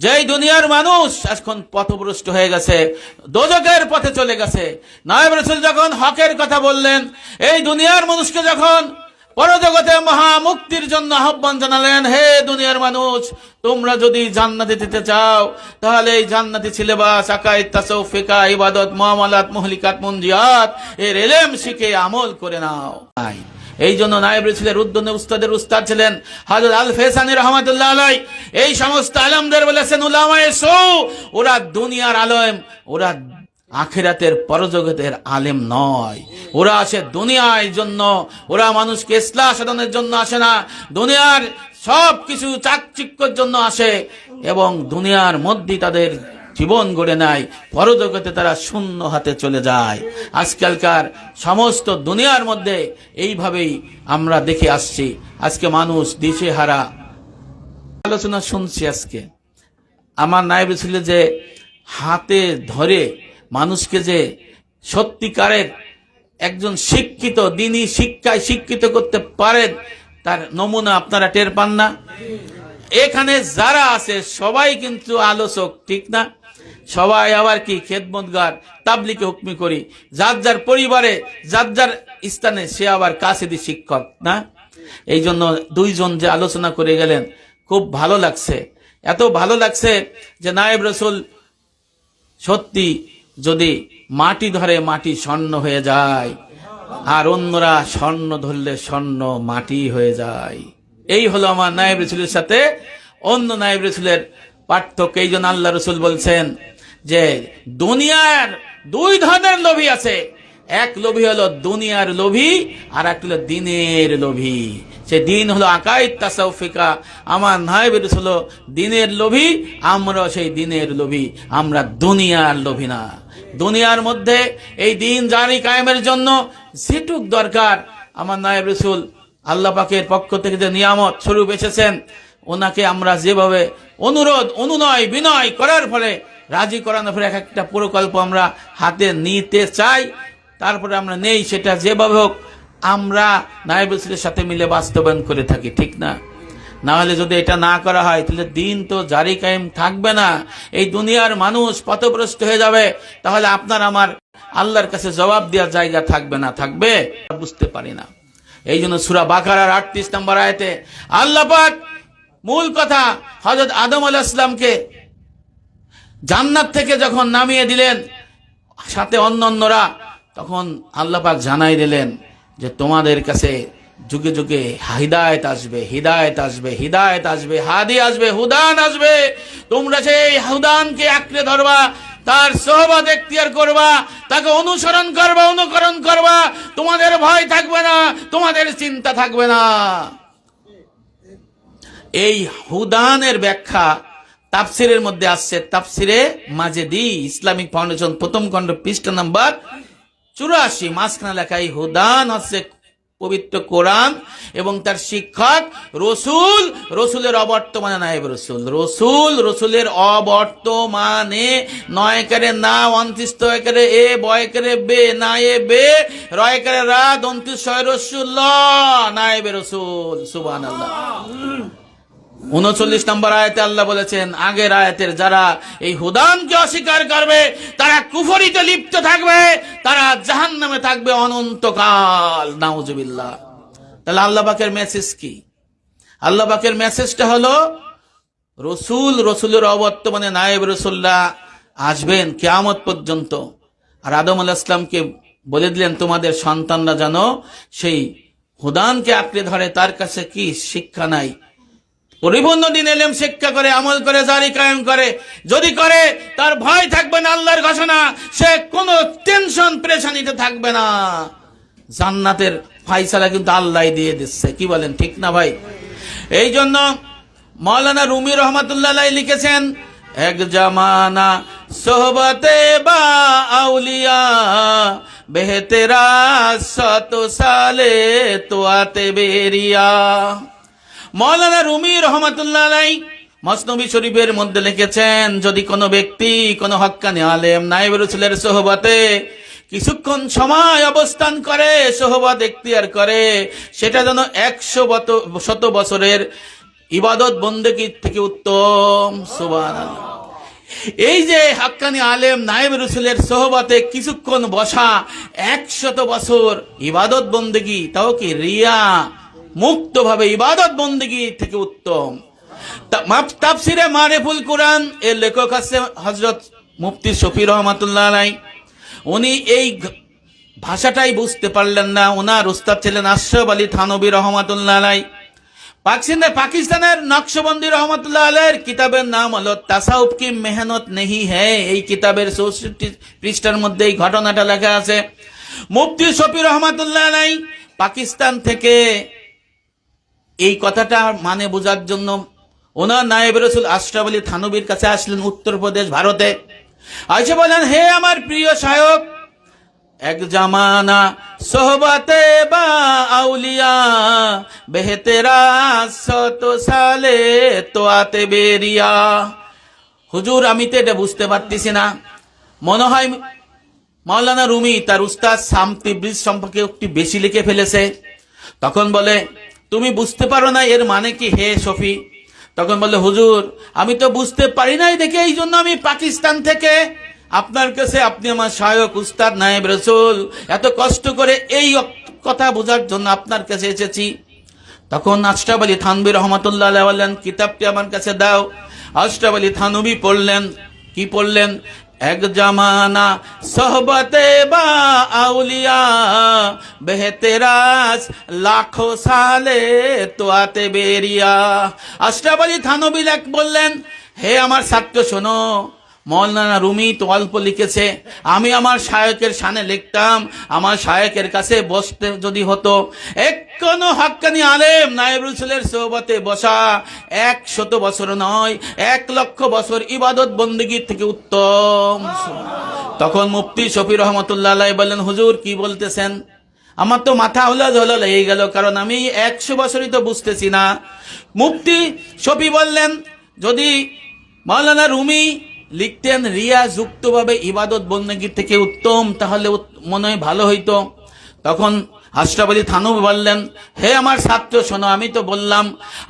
যে এই দুনিয়ার মানুষ এখন পথভ্রষ্ট হয়ে গেছে দোজকের পথে চলে গেছে। নায়ব রসুল যখন হকের কথা বললেন, এই দুনিয়ার মানুষকে যখন পরজগতে মহামুক্তির জন্য আহ্বান জানালেন, হে দুনিয়ার মানুষ, তোমরা যদি জান্নাতে দিতে চাও, তাহলে এই জান্নাতি সিলেবাস আকাইদ তাসৌফ ফিকা ইবাদত মুআমালাত মহলিকাত, মুনজিয়াত, এর এলেম শিখে আমল করে নাও। এই জন্য নায়েব ছিলেন উদ্দনে উস্তাদের উস্তাদ ছিলেন হাজর আল ফেসানি রহমতুল্লাহ আলাই এই সমস্ত আলমদের বলেছেন, উলামায়ে ওরা দুনিয়ার আলম, ওরা আখেরাতের পরজগতের আলেম নয়। ওরা আসে দুনিয়ার জন্য, ওরা মানুষকে ইসলাহ সাধনের জন্য আসে না। দুনিয়ার সব কিছু চাকচিক্যর জন্য আসে এবং দুনিয়ার মধ্যে তাদের জীবন গড়ে নেয়, পরজগতে তারা শূন্য হাতে চলে যায়। আজকালকার সমস্ত দুনিয়ার মধ্যে এইভাবেই আমরা দেখে আসছি। আজকে মানুষ দিশে হারা। আলোচনা শুনছি আজকে। আমার নাইব ছিল যে হাতে ধরে মানুষকে যে সত্যিকারের একজন শিক্ষিত দিনই শিক্ষায় শিক্ষিত করতে পারেন তার নমুনা আপনারা টের পান না। এখানে যারা আছে, সবাই কিন্তু আলোচক, ঠিক না? সবাই আবার কি খেদমতগার তাবলিকে হুকমি করি। যার যার পরিবারে, যার যার স্থানে সে আবার কাছেদি শিক্ষক, না? এই জন্য দুইজন যে আলোচনা করে গেলেন, খুব ভালো লাগছে। এত ভালো লাগছে যে নায়েব রসুল সত্যি যদি মাটি ধরে মাটি স্বর্ণ হয়ে যায়, আর অন্যরা স্বর্ণ ধরলে স্বর্ণ মাটি হয়ে যায়। এই হলো আমার নায়েব রসুলের সাথে। অন্য নায়েব রসুলের পার্থক্য এই জন্য আল্লাহ রসুল বলছেন যে দুনিয়ার দুই ধরনের লোভী আছে। এক লোভী হলো দুনিয়ার লোভী, আর এক হলো দিনের লোভী। সে দিন হলো আকাইদ তাসাউফিকা। আমার নায়েব রসুল হলো দিনের লোভী আমরা সেই দিনের লোভী। আমরা দুনিয়ার লোভী না। দুনিয়ার মধ্যে এই দিন জারি কায়েমের জন্য যেটুক দরকার। আমার নায়েব রসুল আল্লাহ পাকের পক্ষ থেকে যে নিয়ামত স্বরূপ এসেছেন, ওনাকে আমরা যেভাবে অনুরোধ, অনুনয়, বিনয় করার ফলে রাজি করানোর ফলে এক একটা প্রকল্প আমরা হাতে নিতে চাই। তারপরে আমরা নেই, সেটা যেভাবে হোক, আমরা নায়েব রসুলের সাথে মিলে বাস্তবায়ন করে থাকি, ঠিক না? না হলে যদি এটা না করা হয়, তাহলে দিন তো জারি কায়েম থাকবে না। এই দুনিয়ার মানুষ পথভ্রষ্ট হয়ে যাবে, তাহলে আপনার আমার আল্লাহর কাছে জবাব দেওয়ার জায়গা থাকবে না, থাকবে? বুঝতে পারি না। এই জন্য সুরা বাকারার আটত্রিশ নম্বর আয়তে আল্লাহ পাক মূল কথা হজরত আদম আলাহ ইসলামকে জান্নাত থেকে যখন নামিয়ে দিলেন, সাথে অন্য অন্যরা তখন আল্লাহ পাক জানাই দিলেন যে তোমাদের কাছে যুগে যুগে হিদায়ত আসবে হিদায়ত আসবে হিদায়ত আসবে, হাদি আসবে, হুদান আসবে। তোমরা সেই হুদানকে আঁকড়ে ধরবা, তার সহবাদ এখতিয়ার করবা, তাকে অনুসরণ করবা, অনুকরণ করবা। তোমাদের ভয় থাকবে না, তোমাদের চিন্তা থাকবে না। এই হুদানের ব্যাখ্যা তাফসিরের মধ্যে আসছে তাফসিরে মাজেদি, ইসলামিক ফাউন্ডেশন, প্রথম খণ্ড, পৃষ্ঠা নাম্বার চুরাশি। মাঝখানে লেখা এই হুদান হচ্ছে পবিত্র কোরআন এবং তার শিক্ষক রসুল। রসুলের অবর্তমানে নায়েব রসুল। রসুল, রসুলের অবর্তমানে নয় করে না অন্তিস করে এ, বয় করে বে, না এ বে, রয় করে রা দন্তিস ছয় রসুল নায়েব রসুল সুবান আল্লাহ উনচল্লিশ নম্বর আয়াতে আল্লাহ বলেছেন, আগের আয়াতের যারা এই হুদানকে অস্বীকার করবে, তারা কুফরিতে লিপ্ত থাকবে, তারা জাহান নামে থাকবে অনন্তকাল, নাউজুবিল্লাহ। তাহলে আল্লাহ পাকের মেসেজ কি? আল্লাহ পাকের মেসেজটা হলো, রসুল, রসুলের অবর্তমানে নায়েব রসুল্লাহ আসবেন কেয়ামত পর্যন্ত। আর আদম আল ইসলামকে বলে দিলেন, তোমাদের সন্তানরা জানো সেই হুদানকে আঁকড়ে ধরে, তার কাছে কি শিক্ষা নাই? পরিপূর্ণ দিন এলেম শিক্ষা করে, আমল করে, জারি কায়েম করে। যদি করে, তার ভয় থাকবে না, আল্লাহর ঘোষণা। সে কোনো টেনশন প্রেশানিতে থাকবে না। জান্নাতের ফাইসালা কিন্তু আল্লাহ দিয়ে দিচ্ছে। কি বলেন, ঠিক না ভাই? এই জন্য মৌলানা রুমি রহমাতুল্লাহ লিখেছেন, এক জামানা সোহবতে বা আউলিয়া, বেহতেরা শত সালে তোয়াতে বেরিয়া। মৌলানা রুমি রহমাতুল্লাহ মসনবী শরীফের মধ্যে লিখেছেন, যদি কোনো ব্যক্তি, কোনো হক্কানি আলেম নাইব রসুলের সোহবতে কিছুক্ষণ সময় অবস্থান করে, সোহবত এখতিয়ার করে, সেটা যেন একশো শত বছরের ইবাদত বন্দেগীর থেকে উত্তম। সুবহানাল্লাহ। এই যে হাক্কানি আলেম নায়েব রসুলের সোহবাতে কিছুক্ষণ বসা, একশত বছর ইবাদত বন্দেগি তাও কি রিয়া? মুক্তভাবে ইবাদত বন্দেগি থেকে উত্তম। তাফসিরে মারেফুল কোরআন, এর লেখক আছে হজরত মুফতি শফি রহমাতুল্লাহ আলাই উনি এই ভাষাটাই বুঝতে পারলেন না। ওনার উস্তাদ ছিলেন আশরফ আলী থানবী রহমাতুল্লাহ আলাই পাকিস্তানের পাকিস্তানের নকশবন্দি রহমতুল্লাহ আলের কিতাবের নাম হলো তাসাউফ কি মেহনত নেহি হ্যাঁ এই কিতাবের চৌষট্টি পৃষ্ঠার মধ্যে এই ঘটনাটা লেখা আছে। মুফতি শফি রহমতুল্লাহ আলাই পাকিস্তান থেকে এই কথাটা মানে বোঝার জন্য ওনার নায়েব রসুল আশরাফ আলী থানবীর কাছে আসলেন উত্তরপ্রদেশ ভারতে। আইসে বলেন হে আমার প্রিয় সায়ক এক জামানা সোহবাতে বা আউলিয়া, বেহতেরা শত সালে তো আতে বেরিয়া। হুজুর, আমি তো এটা বুঝতে পারতেছি না। মনে হয় মাওলানা রুমি তার উস্তাদ সামতি ব্রিজ সম্পর্কে একটু বেশি লিখে ফেলেছে। তখন বলে তুমি বুঝতে পারো না এর মানে কি? হে শফি। তখন বলল, হুজুর, আমি তো বুঝতে পারি নাই দেখে, এই জন্য আমি পাকিস্তান থেকে আপনার কাছে আপনি আমার সহায়ক উস্তাদ, নায়েব রসুল, এত কষ্ট করে এই কথা বোঝার জন্য আপনার কাছে এসেছি। তখন আশরাফ আলী থানবী রহমতুল্লাহ বললেন কিতাবটি আমার কাছে দাও। আশরাফ আলী থানবি পড়লেন, কি পড়লেন? এক জমানা সোহবতে বা আউলিয়া বেহতেরাস লাখো সালে তোয়াতে বেরিয়া। আশরাফ থানবিল এক বললেন, হে আমার ছাত্র শোনো মৌলানা রুমি তো অল্প লিখেছে, আমি আমার শায়কের সানে লিখতাম, আমার শায়কের কাছে বসতে যদি হতো এক কোন হাক্কানি আলেম নায়েব রসুলের বসা এক শত বছর নয়, এক লক্ষ বছর ইবাদত বন্দীগীর থেকে উত্তম। তখন মুফতি শফি রহমতুল্লাহ বললেন, হুজুর, কি বলতেছেন? আমার তো মাথা হলো হলো লেগে গেল, কারণ আমি একশো বছরই তো বুঝতেছি না। মুফতি শফি বললেন, যদি মাওলানা রুমি লিখতেন, রিয়া যুক্তভাবে ইবাদত বন্দেগী থেকে উত্তম, তাহলে মনে হয় ভালো হইতো। তখন আশরাফ থানু বললেন, হে আমার ছাত্র, শোনো, আমি তো বললাম,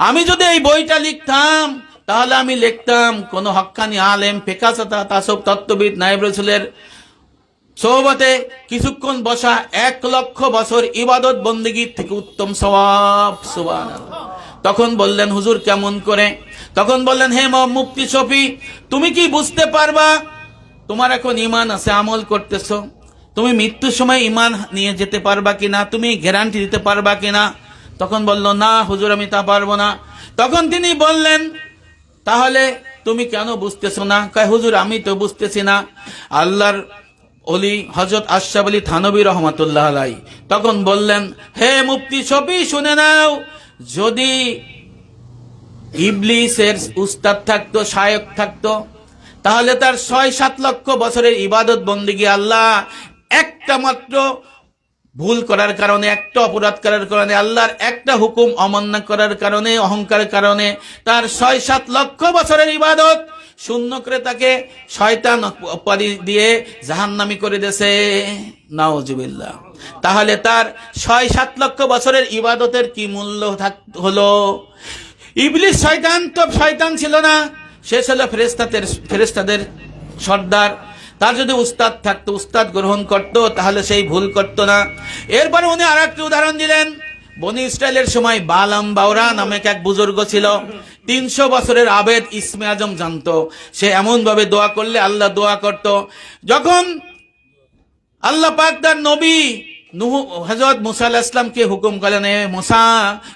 আমি যদি এই বইটা লিখতাম, তাহলে আমি লিখতাম, কোন হক্কানি আলেম, ফেকাসাতা, তাসব, তত্ত্ববিদ, নায়েব রসুলের সোহবতে কিছুক্ষণ বসা এক লক্ষ বছর ইবাদত বন্দিগির থেকে উত্তম সওয়াব, সুবহানাল্লাহ। তখন বললেন, হুজুর, কেমন করে? তখন বললেন, হে মুক্তি শফি, তুমি কি বুঝতে পারবা? তোমার এখন ইমান আছে, আমল করতেছো। তুমি মৃত্যুর সময় ইমান নিয়ে যেতে পারবা কিনা? তুমি গ্যারান্টি দিতে পারবা কিনা? তখন বলল, না, হুজুর, আমি তা পারব না। তখন তিনি বললেন, তাহলে তুমি কেন বুঝতেছো না? কয়, হুজুর, আমি তো বুঝতেছি না। আল্লাহর অলি হজরত আশরাফ আলী থানবী রহমতুল্লাহ আলাই তখন বললেন, হে মুফতি শফি, শুনে নাও যদি ইবলিসের উস্তাদ থাকতো সায়ক থাকতো, তাহলে তার ছয় সাত লক্ষ বছরের ইবাদত বন্দিগি আল্লাহ একটা মাত্র ভুল করার কারণে, একটা অপরাধ করার কারণে, আল্লাহর একটা হুকুম অমান্য করার কারণে অহংকার কারণে তার ছয় সাত লক্ষ বছরের ইবাদত শূন্য করে তাকে শয়তান উপাধি দিয়ে জাহান্নামি করে দেছে নাওজুবিল্লাহ তাহলে তার ছয় সাত লক্ষ বছরের ইবাদতের কি মূল্য হলো? ইবলিস শয়তান তো শয়তান ছিল না, সে ছিল ফেরেস্তাদের ফেরেস্তাদের সর্দার। তার যদি উস্তাদ থাকতো, উস্তাদ গ্রহণ করত, তাহলে সেই ভুল করত না। এরপরে উনি আর উদাহরণ দিলেন। বনি ইসরায়েলের সময় বালাম বাউরা নামে এক বুজুর্গ ছিল। তিনশো বছরের আবেদ ইসমে আজম জানতো। সে এমন ভাবে দোয়া করলে আল্লাহ দোয়া করত। যখন আল্লাহ পাক তার নবী নুহ হজরত মুসা আলাহ ইসলামকে হুকুম করলেন, এ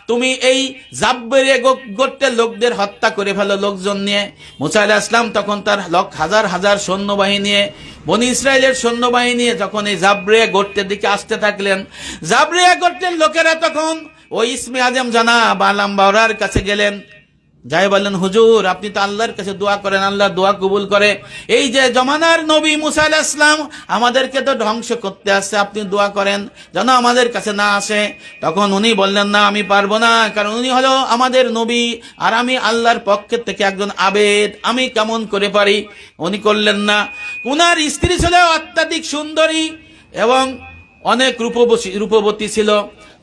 তুমি এই জাব্বেরে গো- গোত্রের লোকদের হত্যা করে ফেলো লোকজন নিয়ে। মুসা আলাহ ইসলাম তখন তার লক হাজার হাজার সৈন্যবাহিনী নিয়ে, বনি ইসরায়েলের সৈন্যবাহিনী যখন এই জাবরিয়া গোত্রের দিকে আসতে থাকলেন জাবরিয়া গোত্রের লোকেরা তখন ওই ইসমে আজম জানা বালাম বাওরার কাছে গেলেন। যাই বললেন হুজুর, আপনি তো আল্লাহর কাছে দোয়া করেন, আল্লাহ দোয়া কবুল করে। এই যে জমানার নবী মুসা আলাইহিস ইসলাম আমাদেরকে তো ধ্বংস করতে আসছে, আপনি দোয়া করেন, যেন আমাদের কাছে না আসে। তখন উনি বললেন, না, আমি পারব না। কারণ উনি হলো আমাদের নবী, আর আমি আল্লাহর পক্ষের থেকে একজন আবেদ, আমি কেমন করে পারি? উনি করলেন না। উনার স্ত্রী ছিল অত্যাধিক সুন্দরী এবং অনেক রূপবতী রূপবতী ছিল।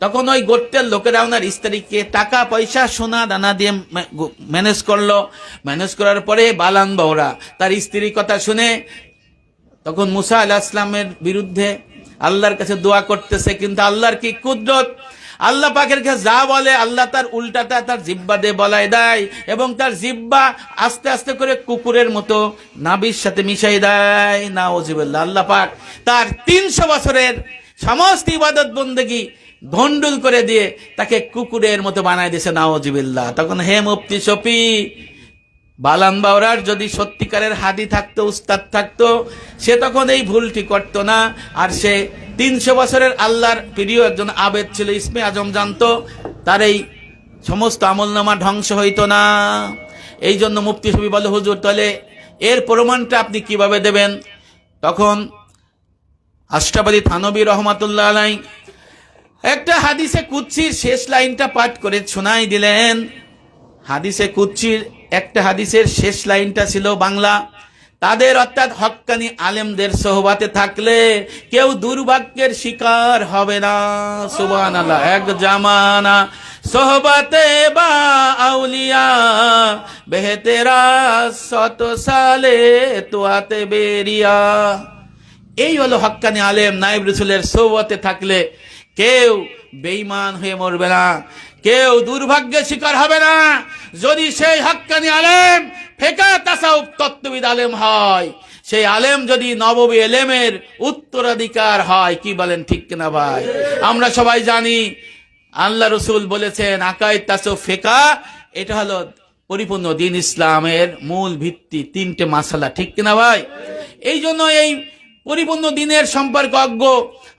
তখন ওই গোত্রের লোকেরা ওনার স্ত্রীকে টাকা, পয়সা, সোনা, দানা দিয়ে ম্যানেজ করল। ম্যানেজ করার পরে বালান বৌরা তার স্ত্রীর কথা শুনে তখন মুসা আলাহ ইসলামের বিরুদ্ধে আল্লাহর কাছে দোয়া করতেছে, কিন্তু আল্লাহর কি কুদরত? আল্লাহ পাকের কাছে যা বলে, আল্লাহ তার উল্টাটা তার জিব্বা দিয়ে বলাই দেয় এবং তার জিব্বা আস্তে আস্তে করে কুকুরের মতো নাবির সাথে মিশাই দেয়। না ওজিবুল্লাহ আল্লাহ পাক তার তিনশো বছরের সমস্ত ইবাদত বন্দেগী ভন্ডুল করে দিয়ে তাকে কুকুরের মতো বানায় দিয়েছে নাওজিবিল্লাহ। তখন হে মুফতি শফি, বালান বাউরার যদি সত্যিকারের হাদি থাকতো, উস্তাদ থাকতো, সে তখন এই ভুলটি করতো না। আর সে তিনশো বছরের আল্লাহর প্রিয় একজন আবেদ ছিল, ইসমে আজম জানতো, তার এই সমস্ত আমলনামা ধ্বংস হইতো না। এই জন্য মুফতি ছবি বলে, হুজুর, তাহলে এর প্রমাণটা আপনি কীভাবে দেবেন? তখন আষ্টাবাদী থানবী রহমাতুল্লাহ আলাই একটা হাদিসে কুচ্ছির শেষ লাইনটা পাঠ করে শোনাই দিলেন। হাদিসে কুচ্ছির একটা হাদিসের শেষ লাইনটা ছিল বাংলা। তাদের অর্থাৎ হক্কানি আলেমদের সোহবাতে থাকলে কেউ দুর্ভাগ্যের শিকার হবে না। সুবান আল্লাহ এক জামানা সোহবাতে বা আউলিয়া, বেহেতেরা শত সালে তোয়াতে বেরিয়া। এই হলো হক্কানি আলেম নাইব রসুলের সৌবতে থাকলে কেউ বেইমান হয়ে মরবে না, কেউ দুর্ভাগ্যের শিকার হবে না। যদি সেই হক্কানি আলেম, ফেকা তাসাউফ তত্ত্ববিদ আলেম হয়, সেই আলেম যদি নববী এলেমের উত্তরাধিকার হয়, কি বলেন ঠিক কিনা ভাই? আমরা সবাই জানি, আল্লাহ রসুল বলেছেন আকাই তাসো ফেকা, এটা হলো পরিপূর্ণ দিন ইসলামের মূল ভিত্তি, তিনটে মাসালা, ঠিক কিনা ভাই? এই জন্য এই পরিপূর্ণ দিনের সম্পর্ক অজ্ঞ।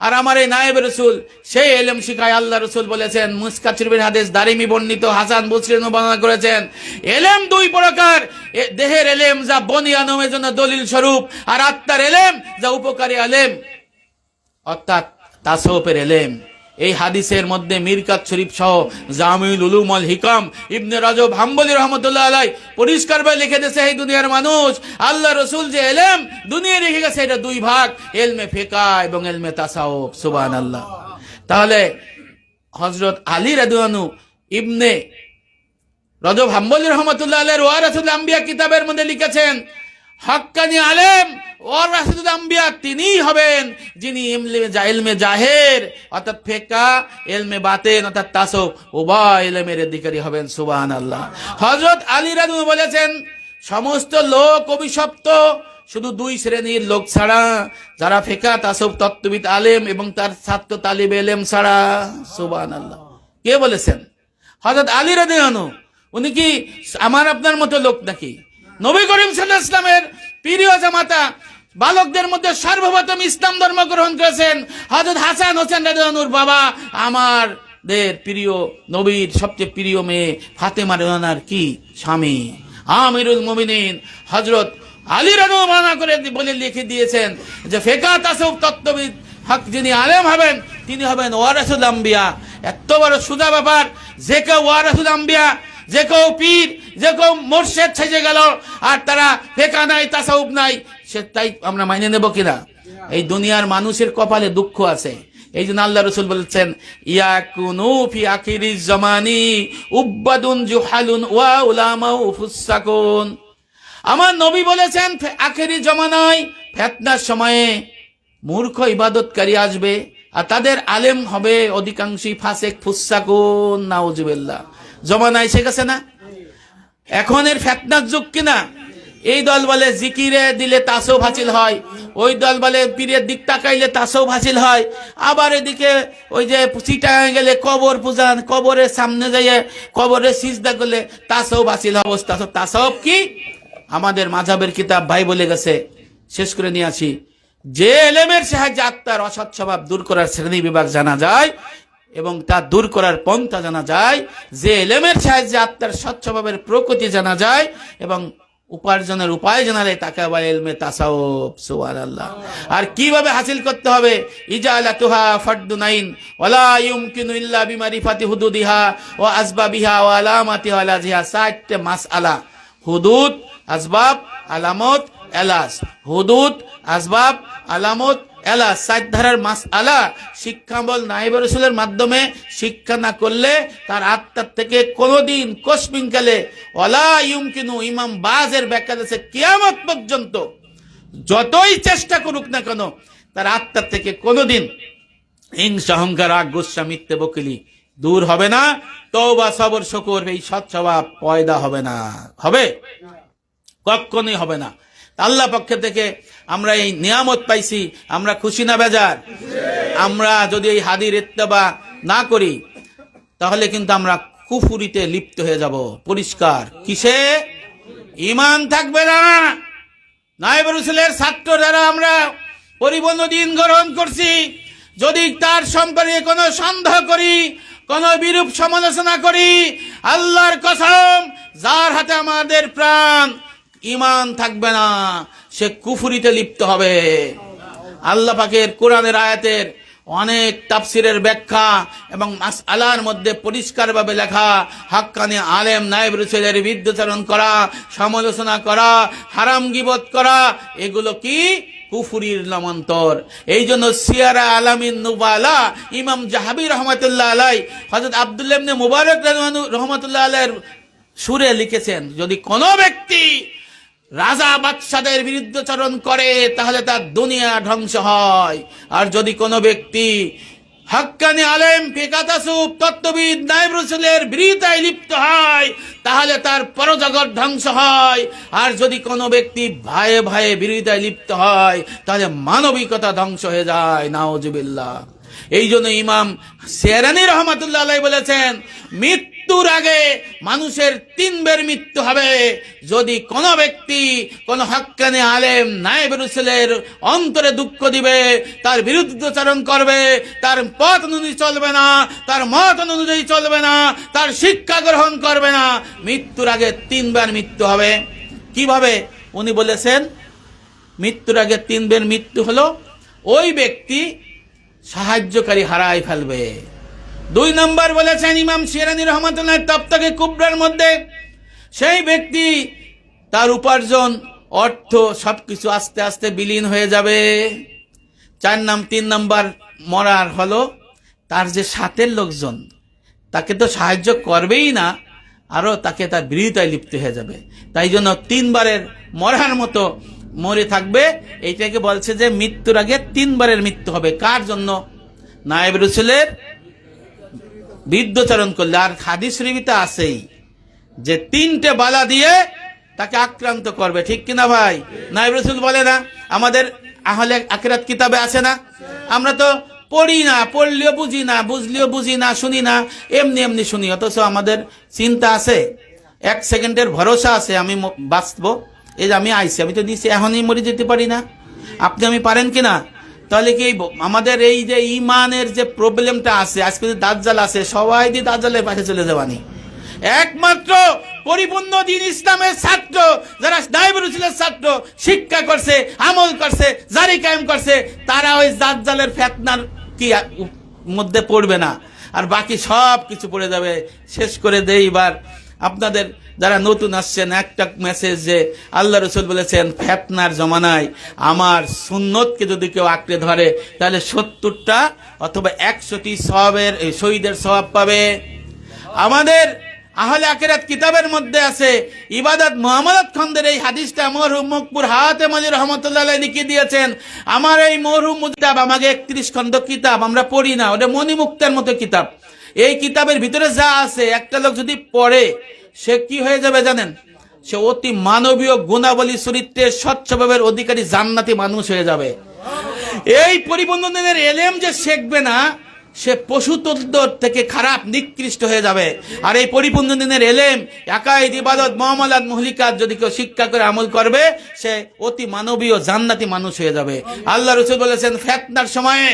আর আমার এই নায়েব রসুল, সেই এলম শিখায় আল্লাহ রসুল বলেছেন, মুস্কা চিরবির হাদেশ দারিমি বর্ণিত, হাসান বুসরিন বর্ণনা করেছেন। এলেম দুই প্রকার দেহের এলেম যা বনি বনিয়ানমের জন্য দলিল স্বরূপ, আর আত্মার এলেম যা উপকারী আলেম, অর্থাৎ তাসপের এলেম। এই হাদিসের মধ্যে মিরকাত শরীফ সহ জামিউল উলুম আল হিকাম, ইবনে রাজব, হাম্বলি রহমতুল্লাহ আলাই পরিষ্কার ভাবে লিখে দিয়েছে, এই দুনিয়ার মানুষ, আল্লাহ রসুল যে এলেম দুনিয়া রেখে গেছে, এটা দুই ভাগ, এলমে ফেকা এবং এলমে তাসাউফ সুবান আল্লাহ তাহলে হজরত আলী রাদুয়ানু ইবনে রজব, হাম্বলি রহমতুল্লাহ আলের ওয়ারাসুল আম্বিয়া কিতাবের মধ্যে লিখেছেন হক্কানি আলেম তিনিই হবেন যিনি জাহের, অর্থাৎ ফেকা এলমে বাতেন, অর্থাৎ আলী রাদু বলেছেন, সমস্ত লোক অভিশপ্ত, শুধু দুই শ্রেণির লোক ছাড়া, যারা ফেকা তাসব তত্ত্ববিদ, আলেম এবং তার ছাত্র, তালিব, এলেম ছাড়া সুবাহান আল্লাহ কে বলেছেন? হজরত আলী রাদিয়ানু উনি কি আমার আপনার মতো লোক নাকি? নবী করিম সাল্লাহ প্রিয় জামাতা, বালকদের মধ্যে সর্বপ্রথম ইসলাম ধর্ম গ্রহণ করেছেন হজরত হাসান হোসেন রাদিয়ানুর বাবা। আমাদের প্রিয় নবীর সবচেয়ে প্রিয় মেয়ে ফাতেমা রাদিয়ানার কি স্বামী? আমিরুল মুমিনিন। হজরত আলী রানু মানা করে বলে লিখে দিয়েছেন যে, ফেকা তাসব তত্ত্ববিদ হক যিনি আলেম হবেন, তিনি হবেন ওয়ারাসুল আম্বিয়া। এত বড় সুদা ব্যাপার, যে কেউ ওয়ারাসুল আম্বিয়া যে কেউ পীর, যে কেউ মোর্শেদ ছেজে গেল, আর তারা ফেকা নাই তাসাউব নাই, সে তাই আমরা মাইনে নেব কিনা? এই দুনিয়ার মানুষের কপালে দুঃখ আছে। এই জন্য আল্লাহ রসুল বলেছেন, ইয়াকুনু ফি আখিরি জামানি উব্বাদুন জুহালুন ওয়া উলামাউ ফুসাকুন আমার নবী বলেছেন আখেরি জমানায় ফেতনার সময়ে মূর্খ ইবাদতকারী আসবে, আর তাদের আলেম হবে অধিকাংশই ফাসেক, ফুসাকুন, নাউজুবিল্লাহ। জমানা এসে গেছে না? এখন এর ফেতনার যুগ কিনা? এই দল বলে জিকিরে দিলে তাসও ভাসিল হয়, ওই দল বলে পীরের দিক তাকাইলে তাসও ভাসিল হয়। আবার এদিকে ওই যে চিটাগাং গেলে কবর পূজান, কবরের সামনে যাইয়ে কবরে সিজদা করলে তাসও হয় অবস্থা। তাসব কি? আমাদের মাঝাবের কিতাব ভাই বলে গেছে, শেষ করে নিয়ে আসি। যে এলেমের সাহায্যে আত্মার অসৎ স্বভাব দূর করার শ্রেণি বিভাগ জানা যায় এবং তা দূর করার পন্থা জানা যায়, যে এলেমের সাহায্যে আত্মার স্বচ্ছভাবের প্রকৃতি জানা যায় এবং উপার্জনের উপায় জানালে তাকে আবার এলমে তাসাউফ, সুবহানাল্লাহ। আর কীভাবে হাসিল করতে হবে? ইজালাতুহা ফারদুনাইন ওয়ালা ইউমকিনু ইল্লা বিমারিফাতি হুদুদিহা ওয়া আসবাবিহা ওয়া আলামাতিহা ওয়া লাজিহা চারটে মাসআলা, হুদুদ, আসবাব, আলামত এলাস হুদুদ, আসবাব, আলামত এলা, সাত ধারার মাস আলা, শিক্ষা বল নাইব রসুলের মাধ্যমে শিক্ষা না করলে তার আত্মার থেকে কোনোদিন কসমিনকালে অলা ইউমকিনু ইমাম বাজের ব্যাখ্যা দিয়েছে, কিয়ামত পর্যন্ত যতই চেষ্টা করুক না কেন, তার আত্মার থেকে কোনোদিন হিংসা, অহংকার, রাগ মিথ্যে, বকিলি দূর হবে না। তওবা, সবর, শকর, এই সৎ স্বভাব পয়দা হবে না। হবে? কখনোই হবে না। আল্লাহ পক্ষে থেকে আমরা এই নিয়ামত পাইছি, আমরা খুশি না বেজার? আমরা যদি এই হাদির ইত্তেবা না করি, তাহলে কিন্তু আমরা কুফুরিতে লিপ্ত হয়ে যাব। পরিষ্কার। কিসে? ইমান থাকবে না। নায়েব রসুলের ছাত্র যারা আমরা পরিবন্ধ দিন গ্রহণ করছি, যদি তার সম্পর্কে কোনো সন্দেহ করি, কোনো বিরূপ সমালোচনা করি, আল্লাহর কসম, যার হাতে আমাদের প্রাণ ইমান থাকবে না, সে কুফুরিতে লিপ্ত হবে। আল্লাহ পাকের কোরআনের আয়াতের অনেক তাফসিরের ব্যাখ্যা এবং আলার মধ্যে পরিষ্কারভাবে লেখা হাক্কানি আলেম, নায়েব রুসেলের বিদ্যুচারণ করা, সমালোচনা করা, হারাম গিবত করা, এগুলো কি? কুফুরির নামান্তর। এই জন্য সিয়ারা আলামিন নুবালা, ইমাম জাহাবি রহমতুল্লাহ আলাই হজরত আবদুল্লাহ মুবারক রহমতুল্লাহ আলাইয়ের সুরে লিখেছেন, যদি কোনো ব্যক্তি রাজা বাদশাদের বিরুদ্ধচারণ করে, তাহলে তার দুনিয়া ধ্বংস হয়। আর যদি কোনো ব্যক্তি হাক্কানি আলেম ফেকাতাসুব তত্ত্ববিদ, নাইব রসুলের বিরোধিতায় লিপ্ত হয়, তাহলে তার পরজগৎ ধ্বংস হয়। আর যদি কোনো ব্যক্তি ভাইয়ে ভাইয়ে বিরোধিতায় লিপ্ত হয়, তাহলে মানবিকতা ধ্বংস হয়ে যায়। নাওজুবিল্লাহ এই জন্য ইমাম সেরানি রহমতুল্লাহ বলেছেন বলেছেন মৃত্যুর আগে মানুষের তিন তিনবার মৃত্যু হবে। যদি কোনো ব্যক্তি কোন হক্কানে আলেম, নায়েব রুসেলের অন্তরে দুঃখ দিবে, তার বিরুদ্ধচারণ করবে, তার পথ অনুযায়ী চলবে না, তার মত অনুযায়ী চলবে না, তার শিক্ষা গ্রহণ করবে না, মৃত্যুর আগে তিনবার মৃত্যু হবে। কীভাবে? উনি বলেছেন, মৃত্যুর আগে তিনবার মৃত্যু হলো, ওই ব্যক্তি সাহায্যকারী হারাই ফেলবে। দুই নম্বর বলেছেন ইমাম শিরানি রহমতুল্লাহ তপ্তকে কুবরার মধ্যে। সেই ব্যক্তি, তার উপার্জন, অর্থ সবকিছু আস্তে আস্তে বিলীন হয়ে যাবে। চার নাম, তিন নম্বর মরার হলো তার যে সাথের লোকজন, তাকে তো সাহায্য করবেই না আরও তাকে তার বিরোধিতায় লিপ্ত হয়ে যাবে। তাই জন্য তিনবারের মরার মতো মরে থাকবে। এইটাকে বলছে যে মৃত্যুর আগে তিনবারের মৃত্যু হবে। কার জন্য? নায়েব রসুলের বিদ্যচারণ করলে, আর হাদিস রিবিতে আছেই যে তিনটে বালা দিয়ে তাকে আক্রান্ত করবে, ঠিক কিনা ভাই? নায়েব রসুল বলে না, আমাদের আহলে আকিরাত কিতাবে আছে না? আমরা তো পড়ি না, পড়লেও বুঝি না, বুঝলেও বুঝি না, শুনি না, এমনি এমনি শুনি, অথচ আমাদের চিন্তা আছে। এক সেকেন্ডের ভরসা আছে, আমি বাঁচবো। এই যে আমি আইছি আমি তো নিচে এখনই মরে যেতে পারি না। আপনি আমি পারেন কি না তাহলে কি আমাদের এই যে ইমানের যে প্রবলেমটা আছে, আজকে যে দাজ্জাল আছে, সবাই দিয়ে দাজ্জালের পাশে চলে যাবানি একমাত্র পরিপূর্ণ দিন ইসলামের ছাত্র, যারা নাইব রসুলের ছাত্র, শিক্ষা করছে, আমল করছে, জারি কায়েম করছে, তারা ওই দাজ্জালের ফেতনার কি মধ্যে পড়বে না। আর বাকি সব কিছু পড়ে যাবে। শেষ করে দেই এবার। আপনাদের যারা নতুন আসছেন, একটা মেসেজ যে আল্লাহ রসুল বলেছেন, ফেতনার জমানায় আমার সুন্নতকে যদি কেউ আঁকড়ে ধরে, তাহলে সত্তরটা অথবা একশোটি সবের শহীদের স্বভাব পাবে। আমাদের আহলে আকেরাত কিতাবের মধ্যে আছে, ইবাদত মোহাম্মদ খন্দের এই হাদিসটা মরহুম মকপুর হাতে মজির রহমতুল্লাহ লিখে দিয়েছেন, আমার এই মরহুম কিতাব আমাকে একত্রিশ খন্ড কিতাব আমরা পড়ি না, ওটা মণিমুক্তের মতো কিতাব। এই কিতাবের ভিতরে যা আছে, একটা লোক যদি পড়ে, সে কি হয়ে যাবে জানেন? সে অতি মানবীয় গুণাবলী চরিত্রের স্বচ্ছভাবের অধিকারী, জান্নাতি মানুষ হয়ে যাবে। এই পরিবন্ধনের এলেম যে শিখবে না, সে পশুতত্ত্ব থেকে খারাপ, নিকৃষ্ট হয়ে যাবে। আর এই পরিপূর্ণ দিনের এলেম একাই ইবাদত, মহামালাত, মহলিকাত যদি কেউ শিক্ষা করে, আমল করবে, সে অতি মানবীয়, জান্নাতি মানুষ হয়ে যাবে। আল্লাহ রসুল বলেছেন, ফেতনার সময়ে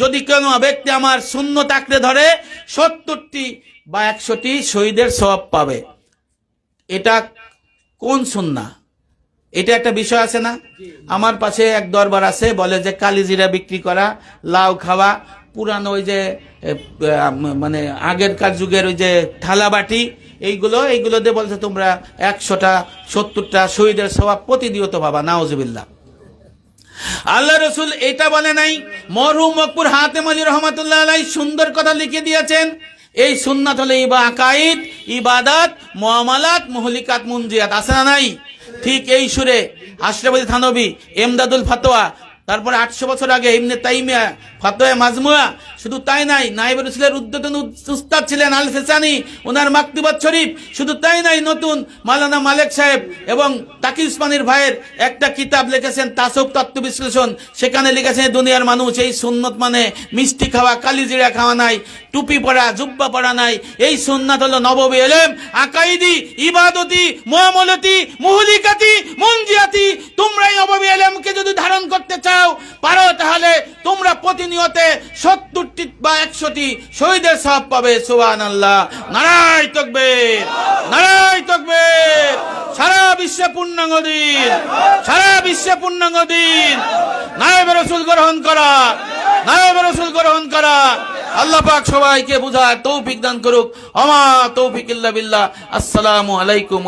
যদি কোনো ব্যক্তি আমার শূন্য তাকড়ে ধরে, সত্তরটি বা একশোটি শহীদের সব পাবে। এটা কোন সুন্না? এটা একটা বিষয় আছে না? আমার পাশে এক দরবার আছে, বলে যে কালিজিরা বিক্রি করা, লাউ খাওয়া, পুরানো ওই যে মানে আগেরকার যুগের ওই যে থালাবাটি এইগুলো এইগুলো দিয়ে বলছে তোমরা একশোটা, সত্তরটা শহীদের স্বভাব প্রতিনিয়ত পাবা নাওজবিল্লা আল্লাহ রসুল এটা বলে নাই, মরহুম মকপুর হাতেম আলী রহমতুল্লাহ আলাই সুন্দর কথা লিখে দিয়েছেন। এই সুন্নাত হলে ইবা আকাইদ, ইবাদাত মোয়ামালাত মহলিকাত, মুনজিয়াত, আছে না নাই? ঠিক এই সুরে আশরাফুল থানবী, এমদাদুল ফাতোয়া তারপরে আটশো বছর আগে ইমনে তাইমিয়া, ফাতোয়া মাজমুয়া, শুধু তাই নাই নাইব রসুলের উদ্যতন উস্তাদ ছিলেন আল ফেসানি, ওনার মাকতুবাত শরীফ, শুধু তাই নাই, নতুন মালানা মালেক সাহেব এবং তাকি উসমানির ভাইয়ের একটা কিতাব লিখেছেন তাসব তত্ত্ব বিশ্লেষণ। সেখানে লিখেছেন, দুনিয়ার মানুষ এই সুন্নত মানে মিষ্টি খাওয়া, কালিজিরা খাওয়া নাই, টুপি পরা, জুব্বা পরা নাই। এই সুন্নাত হলো নববী এলেম, আকাইদি, ইবাদতি মুআমালাতি মুহলিকাতি, মুনজিয়াতি। তোমরা এই নববী এলেমকে যদি ধারণ করতে চাও পারো তাহলে তোমরা প্রতিনিয়তে সত্তরটি বা একশোটি শহীদের সব পাবে সুবান আল্লাহ নারায় তকবে নারায় তকবে সারা বিশ্বে পূর্ণাঙ্গ দিন, সারা বিশ্বে পূর্ণাঙ্গ দিন। নায়েব রসুল গ্রহণ করা, নায়েব রসুল গ্রহণ করা। আল্লাহ পাক সবাইকে বুঝায় তৌফিক দান করুক। আমা তৌফিক ইল্লা আসসালামু আলাইকুম